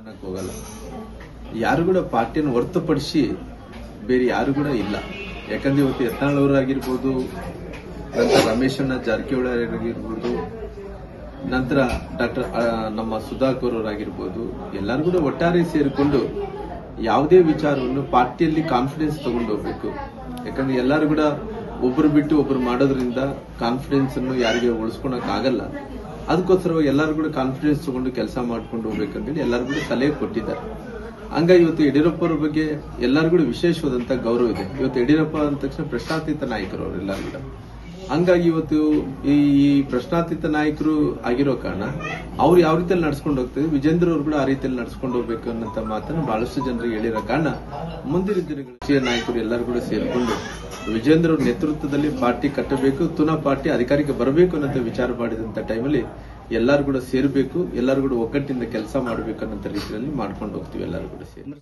ಅನ್ನಕ್ ಹೋಗಲ್ಲ. ಯಾರು ಕೂಡ ಪಾರ್ಟಿಯನ್ನು ಹೊರತುಪಡಿಸಿ ಬೇರೆ ಯಾರು ಕೂಡ ಇಲ್ಲ. ಯಾಕಂದ್ರೆ ಇವತ್ತು ಯತ್ನಾಳ್ ಅವರಾಗಿರ್ಬೋದು, ನಂತರ ರಮೇಶಣ್ಣ ಜಾರಕಿಹೊಳಿ ಅವರಾಗಿರ್ಬೋದು, ನಂತರ ಡಾಕ್ಟರ್ ನಮ್ಮ ಸುಧಾಕರ್ ಅವರಾಗಿರ್ಬೋದು, ಎಲ್ಲರೂ ಕೂಡ ಒಟ್ಟಾರೆ ಸೇರಿಕೊಂಡು ಯಾವುದೇ ವಿಚಾರವನ್ನು ಪಾರ್ಟಿಯಲ್ಲಿ ಕಾನ್ಫಿಡೆನ್ಸ್ ತಗೊಂಡು ಹೋಗ್ಬೇಕು. ಯಾಕಂದ್ರೆ ಎಲ್ಲರೂ ಕೂಡ ಒಬ್ಬರು ಬಿಟ್ಟು ಒಬ್ಬರು ಮಾಡೋದ್ರಿಂದ ಕಾನ್ಫಿಡೆನ್ಸ್ ಅನ್ನು ಯಾರಿಗೆ ಉಳಿಸ್ಕೊಳಕ್ ಆಗಲ್ಲ ಅದಕ್ಕೋಸ್ಕರ ಎಲ್ಲರೂ ಕೂಡ ಕಾನ್ಫಿಡೆನ್ಸ್ ತಗೊಂಡು ಕೆಲಸ ಮಾಡ್ಕೊಂಡು ಹೋಗ್ಬೇಕಂತೇಳಿ ಎಲ್ಲರೂ ಕೂಡ ಸಲಹೆ ಕೊಟ್ಟಿದ್ದಾರೆ. ಹಂಗಾಗಿ ಇವತ್ತು ಯಡಿಯೂರಪ್ಪ ಅವ್ರ ಬಗ್ಗೆ ಎಲ್ಲರೂ ಕೂಡ ವಿಶೇಷವಾದಂತ ಗೌರವ ಇದೆ. ಇವತ್ತು ಯಡಿಯೂರಪ್ಪ ಅಂದ ತಕ್ಷಣ ಪ್ರಶ್ನಾತೀತ ನಾಯಕರು ಅವರೆಲ್ಲರೂ ಕೂಡ. ಹಂಗಾಗಿ ಇವತ್ತು ಈ ಪ್ರಶ್ನಾತೀತ ನಾಯಕರು ಆಗಿರೋ ಕಾರಣ ಅವ್ರು ಯಾವ ರೀತಿಯಲ್ಲಿ ನಡ್ಸ್ಕೊಂಡು ಹೋಗ್ತದೆ, ವಿಜೇಂದ್ರ ಅವರು ಕೂಡ ಆ ರೀತಿಯಲ್ಲಿ ನಡ್ಸ್ಕೊಂಡು ಹೋಗ್ಬೇಕು ಅನ್ನೋ ಮಾತನ್ನು ಬಹಳಷ್ಟು ಜನರಿಗೆ ಹೇಳಿರೋ ಕಾರಣ ಮುಂದಿನ ದಿನಗಳ ನಾಯಕರು ಎಲ್ಲರೂ ಕೂಡ ಸೇರಿಕೊಂಡು ವಿಜೇಂದ್ರ ನೇತೃತ್ವದಲ್ಲಿ ಪಾರ್ಟಿ ಕಟ್ಟಬೇಕು, ತುನಾ ಪಾರ್ಟಿ ಅಧಿಕಾರಕ್ಕೆ ಬರಬೇಕು ಅನ್ನೋ ವಿಚಾರ ಮಾಡಿದಂತ ಟೈಮಲ್ಲಿ ಎಲ್ಲರೂ ಕೂಡ ಸೇರಬೇಕು, ಎಲ್ಲರೂ ಕೂಡ ಒಗ್ಗಟ್ಟಿನಿಂದ ಕೆಲಸ ಮಾಡಬೇಕು ಅನ್ನೋ ರೀತಿಯಲ್ಲಿ ಮಾಡ್ಕೊಂಡು ಹೋಗ್ತೀವಿ ಎಲ್ಲರೂ ಕೂಡ ಸೇರಿ.